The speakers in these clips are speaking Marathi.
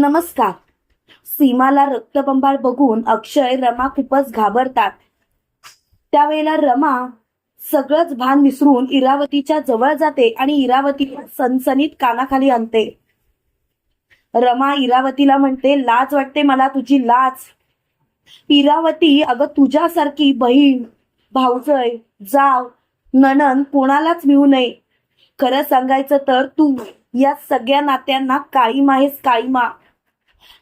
नमस्कार. सीमाला रक्तबंबाळ बघून अक्षय रमा खूपच घाबरतात. त्यावेळेला रमा सगळंच भान विसरून इरावतीच्या जवळ जाते आणि इरावतीला सनसनीत कानाखाली आणते. रमा इरावतीला म्हणते लाज वाटते मला तुझी लाज. इरावती अगं तुझ्यासारखी बहीण भाऊजय जाव ननन कोणालाच मिळू नये. खरं सांगायचं तर तू या सगळ्या नात्यांना काळीमा आहेस काळीमा.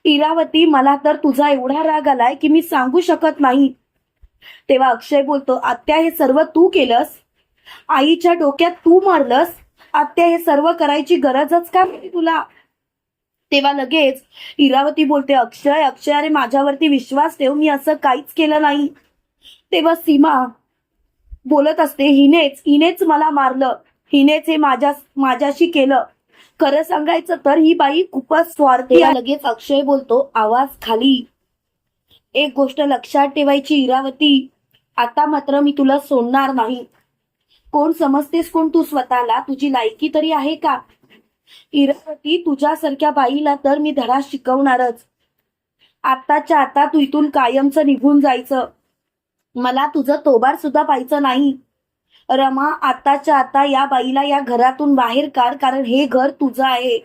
इरावती मला तर तुझा एवढा राग आलाय की मी सांगू शकत नाही. तेव्हा अक्षय बोलतो आत्या हे सर्व तू केलंस? आईच्या डोक्यात तू मारलंस? आत्या हे सर्व करायची गरजच का तुला? तेव्हा लगेच इरावती बोलते अक्षय अक्षय अरे माझ्यावरती विश्वास ठेव मी असं काहीच केलं नाही. तेव्हा सीमा बोलत असते हिनेच हिनेच मला मारलं. हिनेच हे माझ्या माझ्याशी केलं. खरं सांगायचं तर ही बाई खूपच स्वार्थी. लगेच अक्षय बोलतो आवाज खाली. एक गोष्ट लक्षात ठेवायची इरावती आता मात्र मी तुला सोडणार नाही. कोण समजतेस कोण तू स्वतःला? तुझी लायकी तरी आहे का? इरावती तुझ्यासारख्या बाईला तर मी धडा शिकवणारच. आताच्या आता तू इथून कायमचं निघून जायचं. मला तुझं तोबार सुद्धा पाहायचं नाही. रमा आताच्या आता या बाईला या घरातून बाहेर काढ कारण हे घर तुझं आहे.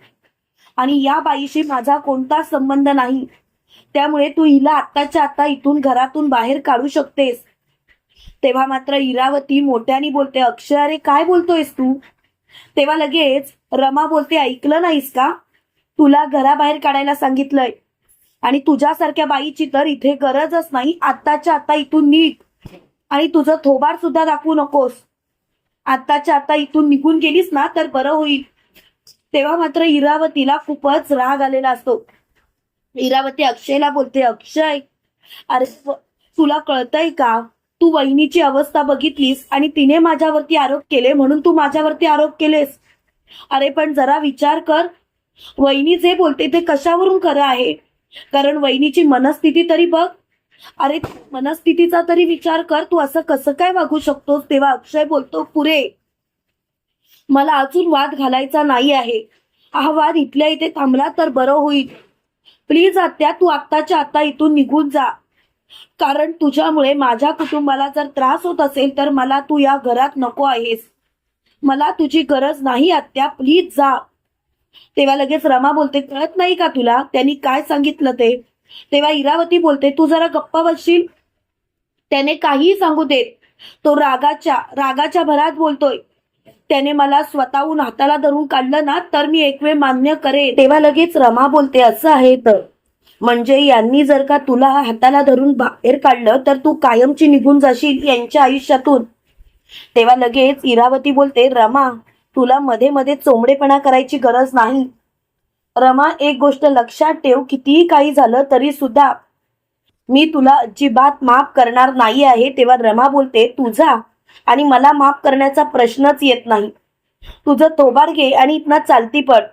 आणि या बाईशी माझा कोणता संबंध नाही. त्यामुळे तू हिला आत्ताच्या आता इथून घरातून बाहेर काढू शकतेस. तेव्हा मात्र इरावती मोठ्याने बोलते अक्षय अरे काय बोलतोयस तू? तेव्हा लगेच रमा बोलते ऐकलं नाहीस का? तुला घराबाहेर काढायला सांगितलंय. आणि तुझ्यासारख्या बाईची तर इथे गरजच नाही. आत्ताच्या आता इथून नीट आणि तुझं थोबार सुद्धा दाखवू नकोस. आत्ताच्या आता इथून निघून गेलीस ना तर बरं होईल. तेव्हा मात्र इरावतीला खूपच राग आलेला असतो. इरावती अक्षयला बोलते अक्षय अरे तुला कळतंय का? तू वहिनीची अवस्था बघितलीस आणि तिने माझ्यावरती आरोप केले म्हणून तू माझ्यावरती आरोप केलेस. अरे पण जरा विचार कर. वहिनी जे बोलते ते कशावरून खरं आहे? कारण वहिनीची मनस्थिती तरी बघ. अरे मनस्थितीचा तरी विचार कर तू. असं कसं काय वागू शकतोस? तेव्हा अक्षय बोलतो पुरे मला अजून वाद घालायचा नाही आहे. हा वाद इथल्या इथे थांबला तर बरं होईल. प्लीज आत्या तू आत्ताच्या आता इथून निघून जा. कारण तुझ्यामुळे माझ्या कुटुंबाला जर त्रास होत असेल तर मला तू या घरात नको आहेस. मला तुझी गरज नाही आत्या. प्लीज जा. तेव्हा लगेच रमा बोलते कळत नाही का तुला? त्यांनी काय सांगितलं ते? तेव्हा इरावती बोलते तू जरा गप्पा बसशील? त्याने काहीही सांगू देत तो रागाच्या रागाच्या भरात बोलतोय. त्याने मला स्वतःहून हाताला धरून काढलं ना तर मी एक वेळ मान्य करेन. तेव्हा लगेच रमा बोलते असं आहे तर. म्हणजे यांनी जर का तुला हाताला धरून बाहेर काढलं तर तू कायमची निघून जाशील यांच्या आयुष्यातून. तेव्हा लगेच इरावती बोलते रमा तुला मध्ये मध्ये चोंबडेपणा करायची गरज नाही. रमा एक गोष्ट लक्षात ठेव कितीही काही झालं तरी सुद्धा मी तुला अजिबात माफ करणार नाही आहे. तेव्हा रमा बोलते तुझा आणि मला माफ करण्याचा प्रश्नच येत नाही. तुझं थोबाड घे आणि इथनं चालती पड.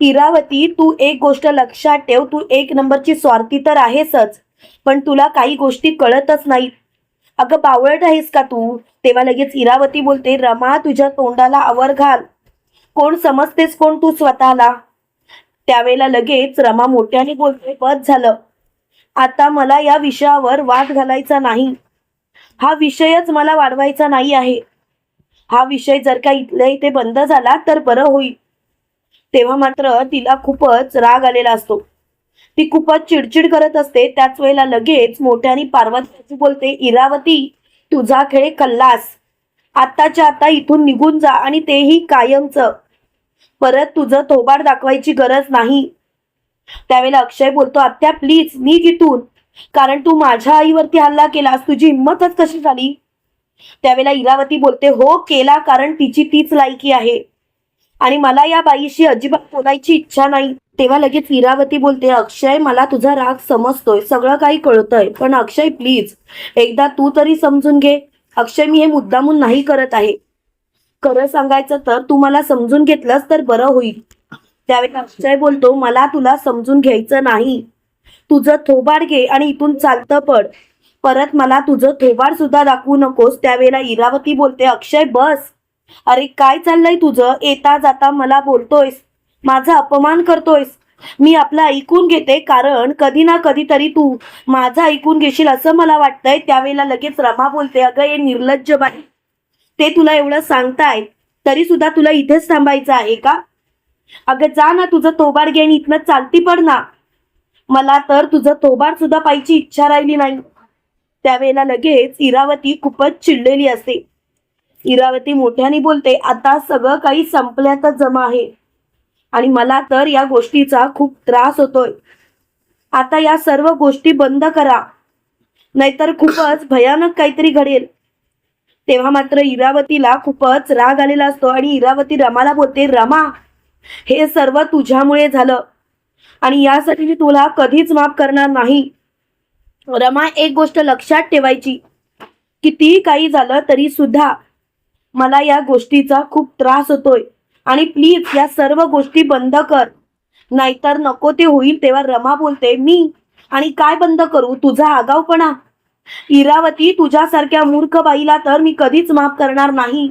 इरावती तू एक गोष्ट लक्षात ठेव तू एक नंबरची स्वार्थी तर आहेसच पण तुला काही गोष्टी कळतच नाही अगं बावळट आहेस का तू? तेव्हा लगेच इरावती बोलते रमा तुझ्या तोंडाला आवर घाल. कोण समजतेस कोण तू स्वतःला? त्यावेळेला लगेच रमा मोठ्याने बोलते बस झालं. आता मला या विषयावर वाद घालायचा नाही. हा विषयच मला वाढवायचा नाही आहे. हा विषय जर का इथल्या इथे बंद झाला तर बरं होईल. तेव्हा मात्र तिला खूपच राग आलेला असतो. ती खूपच चिडचिड करत असते. त्याच वेळेला लगेच मोठ्याने पार्वती बोलते इरावती तुझा खेळ कल्लास आत्ताच्या आता इथून निघून जा आणि तेही कायमचं. परत तुझं थोबाड दाखवायची गरज नाही. त्यावेळेला अक्षय बोलतो आत्या प्लीज निघ इथून कारण तू माझ्या आईवरती हल्ला केलास तुझी हिंमतच कशी झाली? त्यावेळेला इरावती बोलते हो केला कारण तिची तीच लायकी आहे. आणि मला या बाईशी अजिबात बोलायची इच्छा नाही. तेव्हा लगेच इरावती बोलते अक्षय मला तुझा राग समजतोय सगळं काही कळतंय पण अक्षय प्लीज एकदा तू तरी समजून घे. अक्षय मी हे मुद्दामून नाही करत आहे. खरं सांगायचं तर तू मला समजून घेतलंस तर बरं होईल. त्यावेळी अक्षय बोलतो मला तुला समजून घ्यायचं नाही. तुझं थोबाड घे आणि इथून चालतं पड. परत मला तुझं थोबाड सुद्धा दाखवू नकोस. त्यावेळेला इरावती बोलते अक्षय बस. अरे काय चाललंय तुझं? येता जाता मला बोलतोयस. माझा अपमान करतोयस. मी आपलं ऐकून घेते कारण कधी ना कधीतरी तू माझं ऐकून घेशील असं मला वाटतंय. त्यावेळेला लगेच रमा बोलते अगं हे निर्लज्ज बाई. ते तुला एवढं सांगतायत तरी सुद्धा तुला इथेच थांबायचं आहे का? अगं जा ना तुझं तोबाड घेऊन इथनं चालती पड ना. मला तर तुझं तोबाड सुद्धा पाहिजे इच्छा राहिली नाही. त्यावेळेला लगेच इरावती खूपच चिडलेली असते. इरावती मोठ्याने बोलते आता सगळं काही संपल्यातच जमा आहे. आणि मला तर या गोष्टीचा खूप त्रास होतोय. आता या सर्व गोष्टी बंद करा. नाहीतर खूपच भयानक काहीतरी घडेल. तेव्हा मात्र इरावतीला खूपच राग आलेला असतो आणि इरावती रमाला बोलते रमा हे सर्व तुझ्यामुळे झालं आणि यासाठी मी तुला कधीच माफ करणार नाही. रमा एक गोष्ट लक्षात ठेवायची कितीही काही झालं तरी सुद्धा मला या गोष्टीचा खूप त्रास होतोय. आणि प्लीज या सर्व गोष्टी बंद कर. नाहीतर नको ते होईल तेव्हा रमा बोलते मी आणि काय बंद करू? तुझा आगाऊपणा इरावती तुझ्यासारख्या मूर्ख बाईला तर मी कधीच माफ करणार नाही.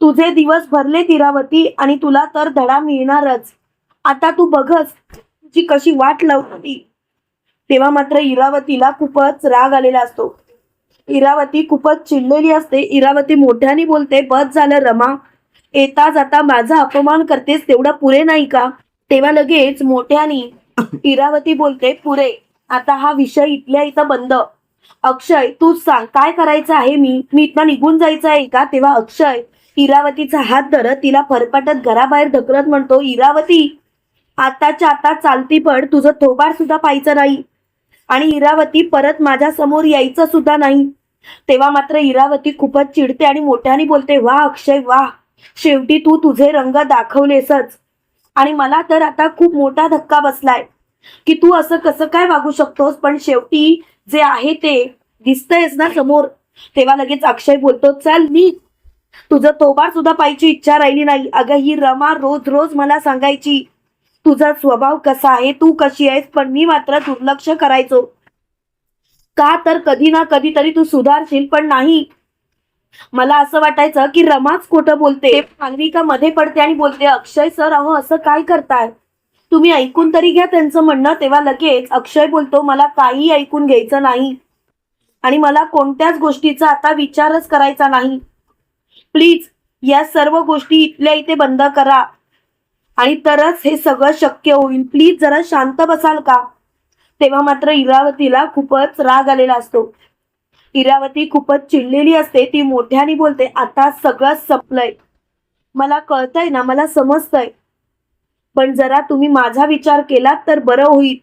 तुझे दिवस भरलेत इरावती आणि तुला तर धडा मिळणारच. आता तू बघच तुझी कशी वाट लावती. तेव्हा मात्र इरावतीला खूपच राग आलेला असतो. इरावती खूपच चिडलेली असते. इरावती मोठ्याने बोलते बस झालं रमा. येता जाता माझा अपमान करतेस तेवढं पुरे नाही का? तेव्हा लगेच मोठ्याने इरावती बोलते पुरे. आता हा विषय इथल्या इथं बंद. अक्षय तू सांग काय करायचं आहे? मी मी इथं निघून जायचं आहे का? तेव्हा अक्षय इरावतीचा हात धरत तिला फरफटत घराबाहेर ढकलत म्हणतो इरावती आताच्या आता चालती पड तुझं थोबार सुद्धा पाहायचं नाही. आणि इरावती परत माझ्यासमोर यायचं सुद्धा नाही. तेव्हा मात्र इरावती खूपच चिडते आणि मोठ्याने बोलते वा अक्षय वा शेवटी तू तुझे रंग दाखवलेसच. आणि मला तर आता खूप मोठा धक्का बसलाय. की तू असं कसं काय वागू शकतोस? पण शेवटी जे आहे ते दिसतंयच ना समोर. तेव्हा लगेच अक्षय बोलतो चल मी तुझं तोबाड सुद्धा पाहायची इच्छा राहिली नाही. अगं ही रमा रोज रोज मला सांगायची तुझा स्वभाव कसा आहे? तू कशी आहेस? पण मी मात्र दुर्लक्ष करायचो. का तर कधी ना कधीतरी तू सुधारशील पण नाही. मला असं वाटायचं की रमाच खोटं बोलते. मालविका मध्ये पडते आणि बोलते अक्षय सर अहो असं काय करताय? तुम्ही ऐकून तरी घ्या त्यांचं म्हणणं तेव्हा लगेच अक्षय बोलतो मला काही ऐकून घ्यायचं नाही आणि मला कोणत्याच गोष्टीचा आता विचारच करायचा नाही. प्लीज या सर्व गोष्टी इथल्या इथे बंद करा आणि तरच हे सगळं शक्य होईल. प्लीज जरा शांत बसाल का? तेव्हा मात्र इरावतीला खूपच राग आलेला असतो. इरावती खूपच चिडलेली असते ती मोठ्याने बोलते आता सगळं संपलंय. मला कळतंय ना मला समजतंय. पण जरा तुम्ही माझा विचार केलात तर बरं होईल.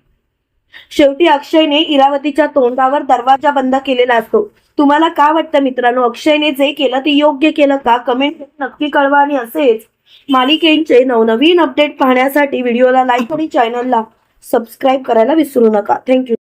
शेवटी अक्षयने इरावतीच्या तोंडावर दरवाजा बंद केलेला असतो. तुम्हाला का वाटतं मित्रांनो अक्षयने जे केलं ते योग्य केलं का? कमेंट नक्की कळवा आणि असेच मालिकेंचे नवनवीन अपडेट पाहण्यासाठी व्हिडिओला लाईक आणि चॅनलला सबस्क्राईब करायला विसरू नका. थँक्यू